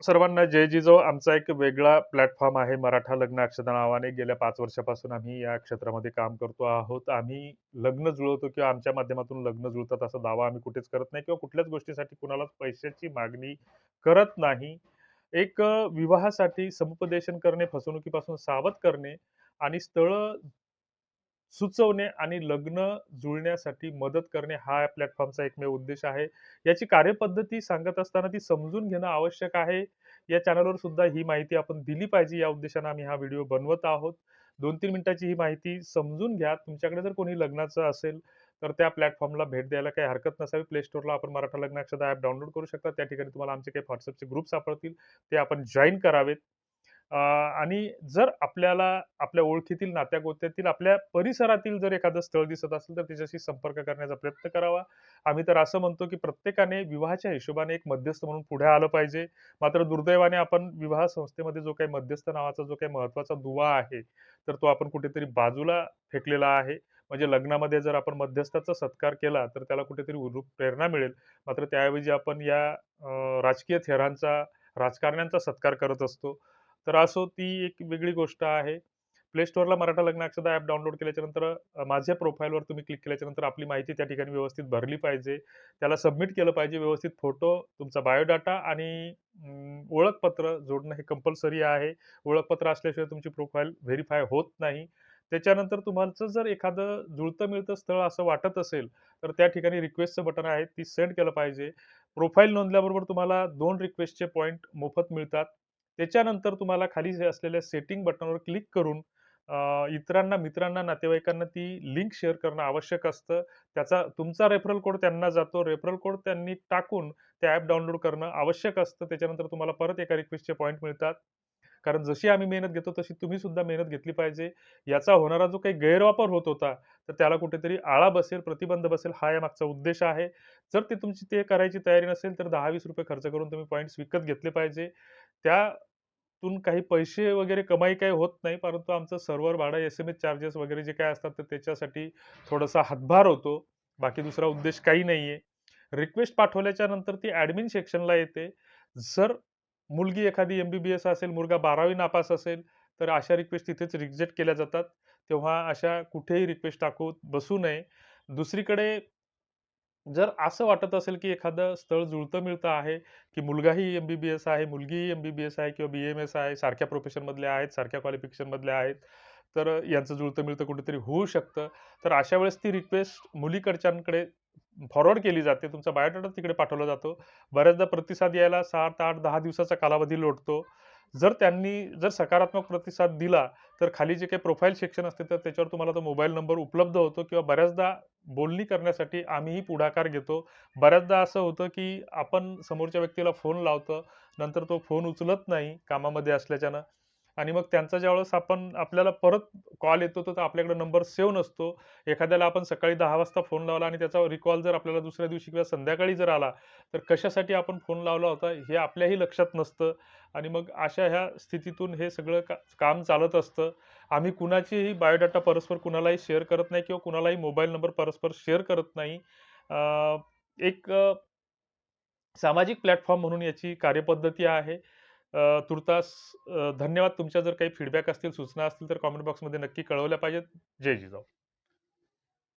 सर्वांना जय जिजो आमचा एक वेगळा प्लॅटफॉर्म आहे मराठा लग्न अक्षता नावाने. गेल्या पाच वर्षापासून आम्ही या क्षेत्रामध्ये काम करतो आहोत. आम्ही लग्न जुळवतो किंवा आमच्या माध्यमातून लग्न जुळतात असा दावा आम्ही कुठेच करत नाही किंवा कुठल्याच गोष्टीसाठी कुणालाच पैशाची मागणी करत नाही. एक विवाहासाठी समुपदेशन करणे फसवणुकीपासून सावध करणे आणि स्थळ सुचवणे आणि लग्न जुळण्यासाठी मदत करणे हा या प्लॅटफॉर्मचा एकमेव उद्देश आहे. याची कार्यपद्धती सांगत असताना ती समजून घेणं आवश्यक आहे. या चॅनलवर सुद्धा ही माहिती आपण दिली पाहिजे. या उद्देशाने आम्ही हा व्हिडिओ बनवत आहोत. दोन तीन मिनिटाची ही माहिती समजून घ्या. तुमच्याकडे जर कोणी लग्नाचं असेल तर त्या प्लॅटफॉर्मला भेट द्यायला काही हरकत नसावी. प्ले स्टोअरला आपण मराठा लग्नाक्षता ॲप डाउनलोड करू शकता. त्या ठिकाणी तुम्हाला आमचे काही व्हॉट्सअपचे ग्रुप सापडतील. ते आपण जॉईन करावेत. आणि जर आपल्याला आपल्या ओळखीतील नात्यागोत्यातील आपल्या परिसरातील जर एखादं स्थळ दिसत असेल तर त्याच्याशी संपर्क करण्याचा प्रयत्न करावा. आम्ही तर असं म्हणतो की प्रत्येकाने विवाहाच्या हिशोबाने एक मध्यस्थ म्हणून पुढे आलं पाहिजे. मात्र दुर्दैवाने आपण विवाह संस्थेमध्ये जो काही मध्यस्थ नावाचा जो काही महत्त्वाचा दुवा आहे तर तो आपण कुठेतरी बाजूला फेकलेला आहे. म्हणजे लग्नामध्ये जर आपण मध्यस्थाचा सत्कार केला तर त्याला कुठेतरी उरूप प्रेरणा मिळेल. मात्र त्याऐवजी आपण या राजकीय थेरांचा राजकारण्यांचा सत्कार करत असतो. तर असो ती एक वेगळी गोष्ट आहे. प्ले स्टोअरला मराठा लग्न अक्षदा ॲप डाउनलोड केल्याच्यानंतर माझ्या प्रोफाईलवर तुम्ही क्लिक केल्याच्यानंतर आपली माहिती त्या ठिकाणी व्यवस्थित भरली पाहिजे. त्याला सबमिट केलं पाहिजे व्यवस्थित फोटो तुमचा बायोडाटा आणि ओळखपत्र जोडणं हे कंपल्सरी आहे. ओळखपत्र असल्याशिवाय तुमची प्रोफाईल व्हेरीफाय होत नाही. त्याच्यानंतर तुम्हाला जर एखादं जुळतं मिळतं स्थळ असं वाटत असेल तर त्या ठिकाणी रिक्वेस्टचं बटन आहे ती सेंड केलं पाहिजे. प्रोफाईल नोंदल्याबरोबर तुम्हाला दोन रिक्वेस्टचे पॉईंट मोफत मिळतात. त्याच्यानंतर तुम्हाला खाली जे असलेल्या सेटिंग बटनवर क्लिक करून इतरांना मित्रांना नातेवाईकांना ती लिंक शेअर करणं आवश्यक असतं. त्याचा तुमचा रेफरल कोड त्यांना जातो. रेफरल कोड त्यांनी टाकून ते ॲप डाउनलोड करणं आवश्यक असतं. त्याच्यानंतर तुम्हाला परत एका रिक्वेस्टचे पॉईंट मिळतात. कारण जशी आम्ही मेहनत घेतो तशी तुम्ही सुद्धा मेहनत घेतली पाहिजे. याचा होणारा जो काही गैरवापर होत होता तर त्याला कुठेतरी आळा बसेल प्रतिबंध बसेल हा या मागचा उद्देश आहे. जर ते तुमची ते करायची तयारी नसेल तर दहा वीस रुपये खर्च करून तुम्ही पॉईंट्स विकत घेतले पाहिजे. त्या त्यातून काही पैसे वगैरे कमाई काही होत नाही परंतु आमचं सर्व्हर भाडं एस एम एस चार्जेस वगैरे जे काय असतात तर त्याच्यासाठी थोडासा हातभार होतो. बाकी दुसरा उद्देश काही नाही आहे रिक्वेस्ट पाठवल्याच्या नंतर ती ॲडमिन सेक्शनला येते. जर मुलगी एखादी एम बी बी एस असेल मुलगा बारावी नापास असेल तर अशा रिक्वेस्ट तिथेच रिजेक्ट केल्या जातात. तेव्हा अशा कुठेही रिक्वेस्ट टाकू बसू नये. दुसरीकडे जर असं वाटत असेल की एखादं स्थळ जुळतं मिळतं आहे की मुलगाही एम बी बी एस आहे मुलगीही एम बी बी एस आहे किंवा बी एम एस आहे सारख्या प्रोफेशनमधल्या आहेत सारख्या क्वालिफिकेशनमधल्या आहेत तर यांचं जुळतं मिळतं कुठेतरी होऊ शकतं. तर अशा वेळेस ती रिक्वेस्ट मुलीकडच्यांकडे फॉरवर्ड केली जाते. तुमचा बायोडाटा तिकडे पाठवला जातो. बऱ्याचदा प्रतिसाद यायला सात आठ दहा दिवसाचा कालावधी लोटतो. जर त्यांनी जर सकारात्मक प्रतिसाद दिला तर खाली जे काही प्रोफाईल सेक्शन असते तर त्याच्यावर तुम्हाला तो मोबाईल नंबर उपलब्ध होतो किंवा बऱ्याचदा बोलणी करण्यासाठी आम्हीही पुढाकार घेतो. बऱ्याचदा असं होतं की आपण समोरच्या व्यक्तीला फोन लावतो नंतर तो फोन उचलत नाही कामामध्ये असल्याच्यानं. आणि मग त्यांचा ज्यावेळेस आपण आपल्याला परत कॉल येतो तर आपल्याकडे नंबर सेव्ह नसतो. एखाद्याला आपण सकाळी दहा वाजता फोन लावला आणि त्याचा रिकॉल जर आपल्याला दुसऱ्या दिवशी किंवा संध्याकाळी जर आला तर कशासाठी आपण फोन लावला होता हे आपल्याही लक्षात नसतं. आणि मग अशा ह्या स्थितीतून हे सगळं का काम चालत असतं. आम्ही कुणाचीही बायोडाटा परस्पर कुणालाही शेअर करत नाही किंवा कुणालाही मोबाईल नंबर परस्पर शेअर करत नाही. एक सामाजिक प्लॅटफॉर्म म्हणून याची कार्यपद्धती आहे. तुर्तास धन्यवाद. तुमच्या जर काही फीडबॅक असतील सूचना असतील तर कॉमेंट बॉक्समध्ये नक्की कळवल्या पाहिजेत. जय जिजाऊ.